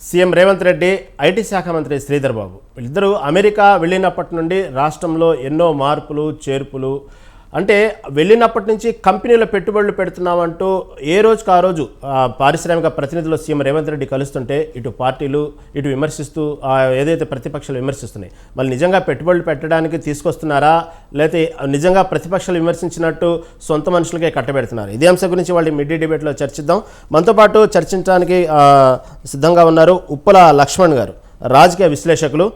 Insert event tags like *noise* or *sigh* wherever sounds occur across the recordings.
CM Revanth Reddy IT శాఖ మంత్రి శ్రీధర్ బాబు. వీళ్ళిద్దరూ అమెరికా వెళ్ళినప్పటి నుండి రాష్ట్రంలో ఎన్నో మార్పులు చేర్పులు అంటే వెళ్ళినప్పటి నుంచి కంపెనీలో పెట్టుబడులు పెడుతున్నామంటూ ఏ రోజుకు ఆ రోజు పారిశ్రామిక ప్రతినిధులు సీఎం రేవంత్ రెడ్డి కలుస్తుంటే ఇటు పార్టీలు ఇటు విమర్శిస్తూ ఏదైతే ప్రతిపక్షాలు విమర్శిస్తున్నాయి మళ్ళీ నిజంగా పెట్టుబడులు పెట్టడానికి తీసుకొస్తున్నారా లేకపోతే నిజంగా ప్రతిపక్షాలు విమర్శించినట్టు సొంత మనుషులకే కట్టబెడుతున్నారు? ఇదే అంశం గురించి వాళ్ళు మిడ్డీ డిబేట్లో చర్చిద్దాం. మనతో పాటు చర్చించడానికి సిద్ధంగా ఉన్నారు ఉప్పల లక్ష్మణ్ గారు రాజకీయ విశ్లేషకులు.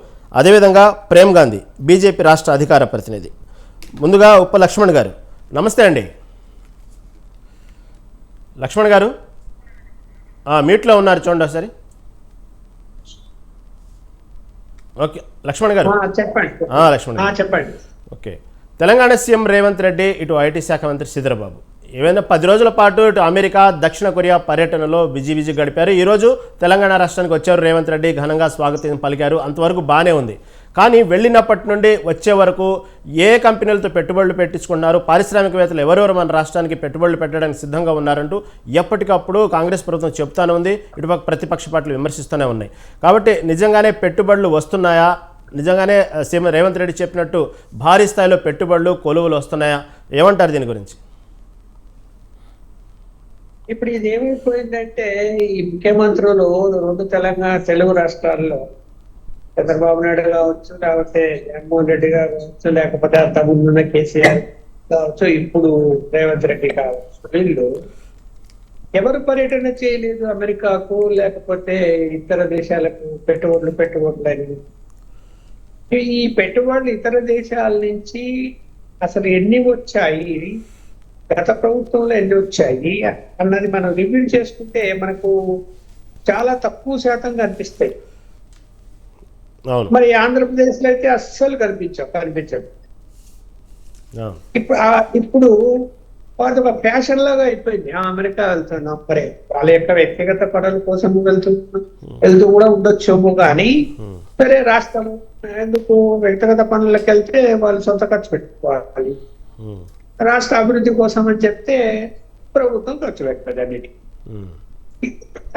అదేవిధంగా ప్రేమ్ గాంధీ బీజేపీ రాష్ట్ర అధికార ప్రతినిధి. ముందుగా ఉప్ప లక్ష్మణ్ గారు. నమస్తే అండి. లక్ష్మణ్ గారు? ఆ, మ్యూట్లో ఉన్నారు చూడండి ఒకసారి. ఓకే లక్ష్మణ్ గారు. చెప్పండి. లక్ష్మణ్ చెప్పండి. ఓకే. తెలంగాణ సీఎం రేవంత్ రెడ్డి ఇటు ఐటీ శాఖ మంత్రి శ్రీధరబాబు ఏమైనా పది రోజుల పాటు ఇటు అమెరికా దక్షిణ కొరియా పర్యటనలో బిజీ బిజీ గడిపారు. ఈరోజు తెలంగాణ రాష్ట్రానికి వచ్చారు రేవంత్ రెడ్డి ఘనంగా స్వాగతం పలికారు. అంతవరకు బాగానే ఉంది. కానీ వెళ్ళినప్పటి నుండి వచ్చే వరకు ఏ కంపెనీలతో పెట్టుబడులు పెట్టించుకున్నారు? పారిశ్రామికవేత్తలు ఎవరెవరు మన రాష్ట్రానికి పెట్టుబడులు పెట్టడానికి సిద్ధంగా ఉన్నారంటూ ఎప్పటికప్పుడు కాంగ్రెస్ ప్రభుత్వం చెప్తానే ఉంది ఇటుపక్క ప్రతిపక్ష పార్టీలు విమర్శిస్తూనే ఉన్నాయి. కాబట్టి నిజంగానే పెట్టుబడులు వస్తున్నాయా? నిజంగానే సీఎం రేవంత్ రెడ్డి చెప్పినట్టు భారీ స్థాయిలో పెట్టుబడులు కొలువులు వస్తున్నాయా? ఏమంటారు దీని గురించి? ఇప్పుడు ఇది ఏమైపోయిందంటే ఈ ముఖ్యమంత్రులు రెండు తెలంగాణ తెలుగు రాష్ట్రాల్లో చంద్రబాబు నాయుడు కావచ్చు లేకపోతే జగన్మోహన్ రెడ్డి కావచ్చు లేకపోతే అంత ముందున్న కేసీఆర్ కావచ్చు ఇప్పుడు రేవంత్ రెడ్డి కావచ్చు వీళ్ళు ఎవరు పర్యటన చేయలేదు అమెరికాకు లేకపోతే ఇతర దేశాలకు పెట్టుబడులు పెట్టుబడులు అని ఈ పెట్టుబడులు ఇతర దేశాల నుంచి అసలు ఎన్ని వచ్చాయి? గత ప్రభుత్వంలో ఎన్ని వచ్చాయి? అన్నది మనం రివ్యూ చేసుకుంటే మనకు చాలా తక్కువ శాతం కనిపిస్తాయి. మరి ఆంధ్రప్రదేశ్లో అయితే అస్సలు కనిపించవు అవును ఇప్పుడు ఇప్పుడు వాటి ఒక ఫ్యాషన్ లాగా అయిపోయింది. అమెరికా వెళ్తున్నాం. మరి వాళ్ళ యొక్క వ్యక్తిగత పనుల కోసం వెళ్తూ వెళ్తూ కూడా ఉండొచ్చేమో కానీ సరే రాష్ట్రం ఎందుకు వ్యక్తిగత పనులకు వెళ్తే వాళ్ళు సొంత ఖర్చు పెట్టుకోవాలి. రాష్ట్ర అభివృద్ధి కోసం అని చెప్తే ప్రభుత్వం ఖర్చు పెడుతుంది అన్నిటి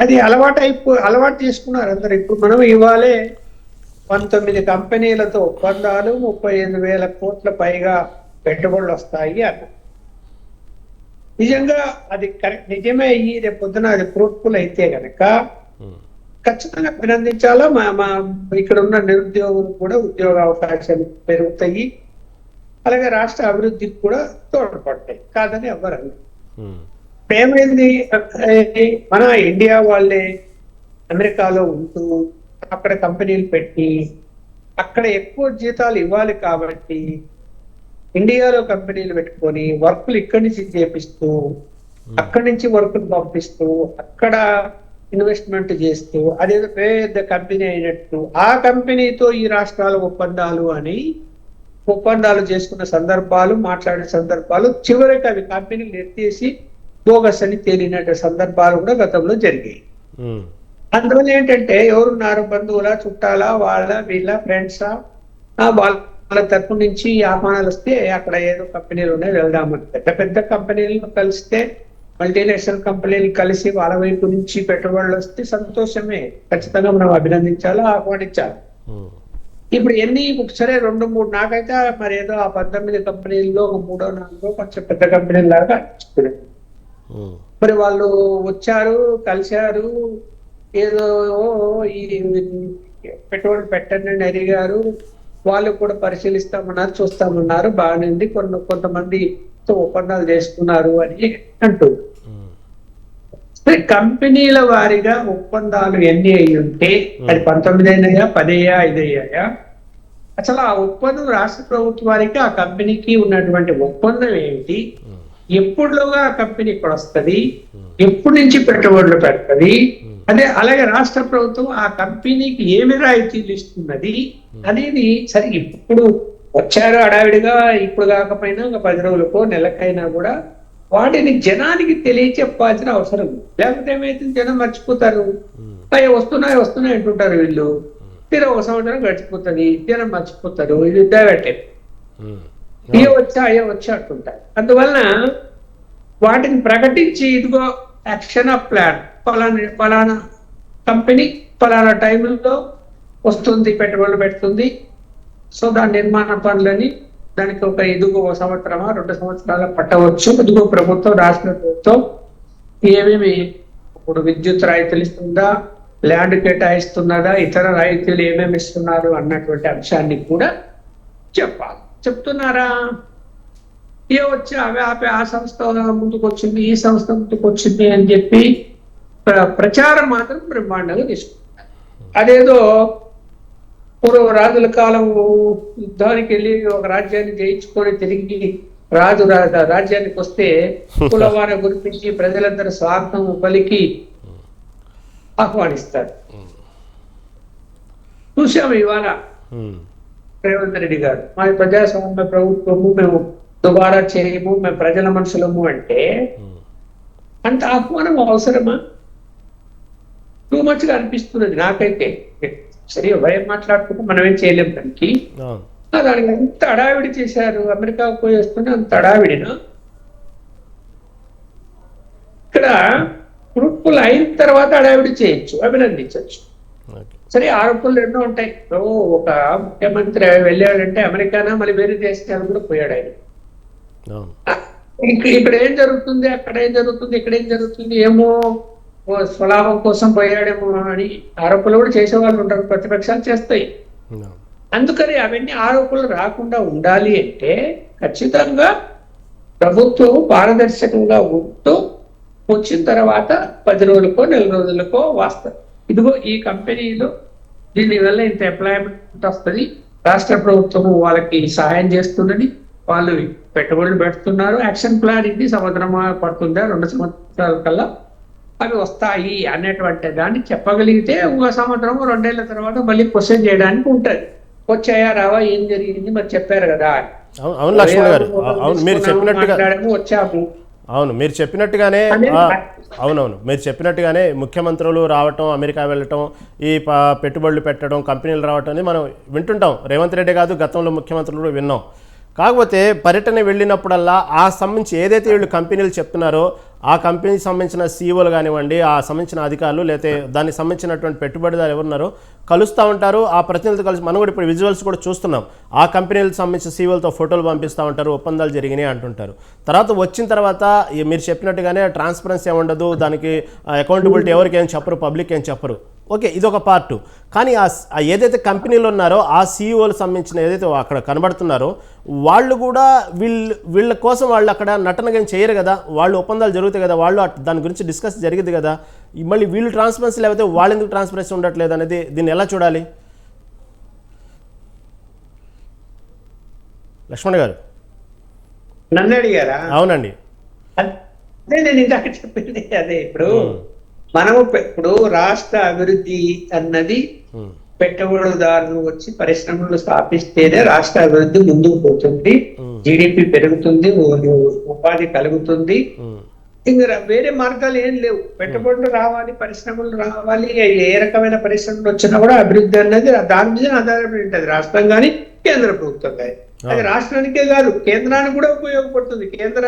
అది అలవాటు అయిపో అలవాటు చేసుకున్నారు అందరు. ఇప్పుడు మనం ఇవాళే పంతొమ్మిది కంపెనీలతో ఒప్పందాలు ముప్పై ఐదు వేల కోట్ల పైగా పెట్టుబడులు వస్తాయి అన్న నిజంగా అది కరెక్ట్ నిజమే అయ్యి రేపు పొద్దున అది ఫ్రూట్ఫుల్ అయితే ఉమ్, ఖచ్చితంగా అభినందించాలా? మా మా ఇక్కడ ఉన్న నిరుద్యోగులు కూడా ఉద్యోగ అవకాశాలు పెరుగుతాయి. అలాగే రాష్ట్ర అభివృద్ధికి కూడా తోడ్పడతాయి. కాదని ఎవరు ఏమైంది మన ఇండియా వాళ్ళే అమెరికాలో ఉంటూ అక్కడ కంపెనీలు పెట్టి అక్కడ ఎక్కువ జీతాలు ఇవ్వాలి కాబట్టి ఇండియాలో కంపెనీలు పెట్టుకొని వర్కులు ఇక్కడి నుంచి చేపిస్తూ అక్కడి నుంచి వర్క్ పంపిస్తూ అక్కడ ఇన్వెస్ట్మెంట్ చేస్తూ అదేదో పెద్ద కంపెనీ అయినట్టు ఆ కంపెనీతో ఈ రాష్ట్రాల ఒప్పందాలు అని ఒప్పందాలు చేసుకున్న సందర్భాలు మాట్లాడిన సందర్భాలు చివరికి అవి కంపెనీలు ఎత్తేసి బోగస్ అని తేలినట్టు సందర్భాలు కూడా గతంలో జరిగాయి. అందువల్ల ఏంటంటే ఎవరున్నారు? బంధువుల చుట్టాల వాళ్ళ వీళ్ళ ఫ్రెండ్సా వాళ్ళ తరపు నుంచి ఆహ్వానాలు వస్తే అక్కడ ఏదో కంపెనీలు ఉన్నాయి వెళ్దామని. పెద్ద పెద్ద కంపెనీలను కలిస్తే మల్టీనేషనల్ కంపెనీలు కలిసి వాళ్ళ వైపు నుంచి పెట్టుబడులు వస్తే సంతోషమే. ఖచ్చితంగా మనం అభినందించాలా ఆహ్వానించాలి? ఇప్పుడు ఎన్ని సరే రెండు మూడు. నాకైతే మరి ఏదో ఆ పద్దెనిమిది కంపెనీల్లో ఒక మూడో నాలుగో కొంచెం పెద్ద కంపెనీలు లాగా అనిపిస్తుంది. ఉమ్, మరి వాళ్ళు వచ్చారు కలిశారు ఏదో ఈ పెట్టుబడి పెట్టండి అని అడిగారు వాళ్ళు కూడా పరిశీలిస్తామన్నారు చూస్తామన్నారు. బాగానే ఉంది కొన్ని కొంతమంది ఒప్పందాలు చేసుకున్నారు అని అంటూ కంపెనీల వారిగా ఒప్పందాలు ఎన్ని అయి ఉంటే అది పంతొమ్మిది అయినాయా పది అయ్యా ఐదు అయ్యాయా అసలు ఆ ఒప్పందం రాష్ట్ర ప్రభుత్వానికి ఆ కంపెనీకి ఉన్నటువంటి ఒప్పందం ఉమ్, ఎప్పుడులోగా ఆ కంపెనీ ఇక్కడ వస్తుంది ఎప్పటి నుంచి పెట్టుబడులు పెడుతుంది? అదే అలాగే రాష్ట్ర ప్రభుత్వం ఆ కంపెనీకి ఏమి రాయితీలు ఇస్తున్నది అనేది సరే ఇప్పుడు వచ్చారు హడావిడిగా ఇప్పుడు కాకపోయినా ఒక పది రోజులకో నెలకైనా కూడా వాటిని జనానికి తెలియచెప్పాల్సిన అవసరం. లేకపోతే ఏమైతుంది? జనం మర్చిపోతారు. అయ్యో వస్తున్నాయి వస్తున్నాయి అంటుంటారు వీళ్ళు. తీరా ఒక సంవత్సరం గడిచిపోతుంది. జనం మర్చిపోతారు. ఇది పెట్టే అయ్యో వచ్చా అయ్యో వచ్చా అంటుంటారు. అందువలన వాటిని ప్రకటించి ఇదిగో యాక్షన్ ఆఫ్ ప్లాన్. ఫలానా ఫలానా కంపెనీ పలానా టైంలో వస్తుంది పెట్టుబడులు పెడుతుంది. సో దాని నిర్మాణ పనులని దానికి ఒక ఎదుగు ఒక సంవత్సరమా రెండు సంవత్సరాల పట్టవచ్చు. ఎదుగు ప్రభుత్వం రాష్ట్ర ప్రభుత్వం ఏమేమి ఇప్పుడు విద్యుత్ రాయితీలు ఇస్తుందా ల్యాండ్ కేటాయిస్తున్నదా ఇతర రాయితీలు ఏమేమి ఇస్తున్నారు అన్నటువంటి అంశాన్ని కూడా చెప్పాలి. చెప్తున్నారా? ఏ వచ్చి అవే ఆ సంస్థ ముందుకు వచ్చింది ఈ సంస్థ ముందుకు వచ్చింది అని చెప్పి ప్రచారం మాత్రం బ్రహ్మాండంగా తీసుకుంటారు. అదేదో పూర్వ రాజుల కాలం యుద్ధానికి వెళ్ళి ఒక రాజ్యాన్ని జయించుకొని తిరిగి రాజు రాజ్యానికి వస్తే *laughs* కులవార గుర్తించి ప్రజలందరూ స్వార్థం పలికి ఆహ్వానిస్తారు. చూసాము ఇవాళ రేవంత్ రెడ్డి గారు. మా ప్రజాస్వామ్య ప్రభుత్వము మేము దుబారా చేయము మేము ప్రజల మనుషులము అంటే అంత ఆహ్వానం అవసరమా? టూ మచ్గా అనిపిస్తున్నది నాకైతే. సరే భయం మాట్లాడుకుంటే మనం ఏం చేయలేం దానికి. దానికి ఎంత అడావిడి చేశారు? అమెరికాకు పోయి వస్తుంటే అంత అడావిడినా ఇక్కడ గ్రూపులు అయిన తర్వాత అడావిడి చేయొచ్చు అభినందించవచ్చు సరే ఆరోపణలు ఎన్నో ఉంటాయి. ఒక ముఖ్యమంత్రి వెళ్ళాడంటే అమెరికానా? మళ్ళీ వేరే దేశాలు కూడా పోయాడు ఆయన. ఇక్కడ ఏం జరుగుతుంది? అక్కడ ఏం జరుగుతుంది? ఇక్కడ ఏం జరుగుతుంది? ఏమో స్వలాభం కోసం పోయాడేమో అని ఆరోపణలు కూడా చేసే వాళ్ళు ఉంటారు. ప్రతిపక్షాలు చేస్తాయి. అందుకని అవన్నీ ఆరోపణలు రాకుండా ఉండాలి అంటే ఖచ్చితంగా ప్రభుత్వం పారదర్శకంగా ఉంటూ వచ్చిన తర్వాత పది రోజులకో నెల రోజులకో వాస్తారు ఇదిగో ఈ కంపెనీలు దీని వల్ల ఇంత ఎంప్లాయ్మెంట్ వస్తుంది. రాష్ట్ర ప్రభుత్వం వాళ్ళకి సహాయం చేస్తున్నది వాళ్ళు పెట్టుబడులు పెడుతున్నారు. యాక్షన్ ప్లాన్ ఇది. సంవత్సరం పడుతుందా? రెండు సంవత్సరాల కల్లా అవి వస్తాయి అనేటువంటి దాన్ని చెప్పగలిగితే ఒక సంవత్సరం రెండేళ్ళ తర్వాత మళ్ళీ క్వశ్చన్ చేయడానికి ఉంటది. వచ్చాయా రావా ఏం జరిగింది మరి చెప్పారు కదా. అవును లక్ష్మణ్ గారు. అవు- అవును మీరు చెప్పినట్టుగా వచ్చాము. అవును మీరు చెప్పినట్టుగానే అనేది అవునవును మీరు చెప్పినట్టుగానే ముఖ్యమంత్రులు రావటం అమెరికా వెళ్ళటం ఈ పెట్టుబడులు పెట్టడం కంపెనీలు రావటం అని మనం వింటుంటాం. రేవంత్ రెడ్డి కాదు గతంలో ముఖ్యమంత్రులు కూడా విన్నాం. కాకపోతే పర్యటన వెళ్ళినప్పుడల్లా ఆ సంబంధించి ఏదైతే వీళ్ళు కంపెనీలు చెప్తున్నారో ఆ కంపెనీకి సంబంధించిన సీఈఓలు కానివ్వండి ఆ సంబంధించిన అధికారులు లేకపోతే దానికి సంబంధించినటువంటి పెట్టుబడిదారు ఎవరున్నారో కలుస్తూ ఉంటారు. ఆ ప్రతినిధులు కలిసి మనం కూడా ఇప్పుడు విజువల్స్ కూడా చూస్తున్నాం. ఆ కంపెనీలకు సంబంధించిన సీఈఓలతో ఫోటోలు పంపిస్తూ ఉంటారు ఒప్పందాలు జరిగినాయి అంటుంటారు. తర్వాత వచ్చిన తర్వాత మీరు చెప్పినట్టుగానే ట్రాన్స్పరెన్సీ ఏమి ఉండదు దానికి అకౌంటబిలిటీ ఎవరికి ఏం చెప్పరు పబ్లిక్ ఏం చెప్పరు. ఓకే ఇది ఒక పార్టు. కానీ ఆ ఏదైతే కంపెనీలు ఉన్నారో ఆ సీఈఓలు సంబంధించిన ఏదైతే అక్కడ కనబడుతున్నారో వాళ్ళు కూడా వీళ్ళు వీళ్ళ కోసం వాళ్ళు అక్కడ నటనగా ఏం చేయరు కదా. వాళ్ళు ఒప్పందాలు జరుగుతాయి కదా. వాళ్ళు దాని గురించి డిస్కస్ జరిగింది కదా. మళ్ళీ వీళ్ళు ట్రాన్స్పరెన్సీ లేకపోతే వాళ్ళు ఎందుకు ట్రాన్స్పరెన్సీ ఉండట్లేదు అనేది దీన్ని ఎలా చూడాలి? లక్ష్మణ్ గారు. నన్ను అడిగారా? అవునండి. అదే నేను ఇందాక చెప్పింది. అదే ఇప్పుడు మనము ఇప్పుడు రాష్ట్ర అభివృద్ధి అన్నది పెట్టుబడిదారులు వచ్చి పరిశ్రమలు స్థాపిస్తేనే రాష్ట్ర అభివృద్ధి ముందుకు పోతుంది. జీడిపి పెరుగుతుంది ఉపాధి కలుగుతుంది. ఇంకా వేరే మార్గాలు ఏం లేవు. పెట్టుబడులు రావాలి పరిశ్రమలు రావాలి ఏ- రకమైన పరిశ్రమలు వచ్చినా కూడా అభివృద్ధి అన్నది దాని మీద ఆధారపడి ఉంటుంది. రాష్ట్రం కానీ కేంద్ర ప్రభుత్వం కానీ అది రాష్ట్రానికే కాదు కేంద్రానికి కూడా ఉపయోగపడుతుంది. కేంద్ర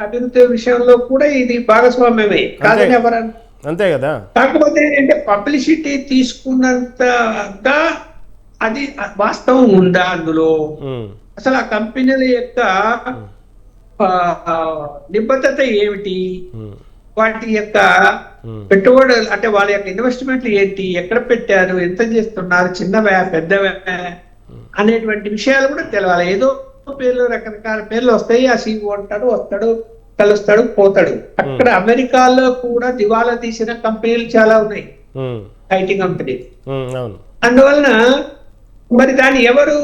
అభివృద్ధి విషయంలో కూడా ఇది భాగస్వామ్యమే. కాదని ఎవరన్నా అంతే కదా? కాకపోతే ఏంటంటే పబ్లిసిటీ తీసుకున్నంతగా అది వాస్తవం ఉందా అందులో? అసలు ఆ కంపెనీల యొక్క నిబద్ధత ఏమిటి? వాటి యొక్క పెట్టుబడులు అంటే వాళ్ళ యొక్క ఇన్వెస్ట్మెంట్లు ఏంటి? ఎక్కడ పెట్టారు? ఎంత చేస్తున్నారు? చిన్నవా పెద్దవా? అనేటువంటి విషయాలు కూడా తెలవాలి. ఏదో పేర్లు రకరకాల పేర్లు వస్తాయి. ఆ సీఈఓ అంటాడు వస్తాడు. కలుస్తాడు పోతాడు. అక్కడ అమెరికాలో కూడా దివాలా తీసిన కంపెనీలు చాలా ఉన్నాయి. IT company. అందువలన మరి దాన్ని ఎవరు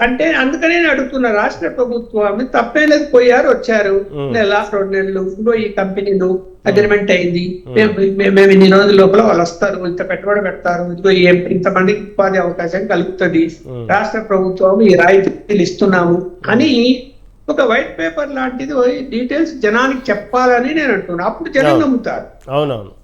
అంటే అందుకనే నేను అడుగుతున్నా రాష్ట్ర ప్రభుత్వం తప్పేం లేదు పోయారు వచ్చారు. నెల రెండు నెలలు ఇంకో ఈ కంపెనీలు అగ్రిమెంట్ అయింది. మేము. ఇన్ని రోజుల లోపల వాళ్ళు వస్తారు ఇంత పెట్టుబడి పెడతారు ఇదిగో ఇంతమందికి ఉపాధి అవకాశం కలుగుతుంది. రాష్ట్ర ప్రభుత్వం ఈ రాయితీలు ఇస్తున్నాము అని ఒక వైట్ పేపర్ లాంటిది డీటెయిల్స్ జనానికి చెప్పాలని నేను అంటున్నా. అప్పుడు జనం. నమ్ముతారు. అవునవును.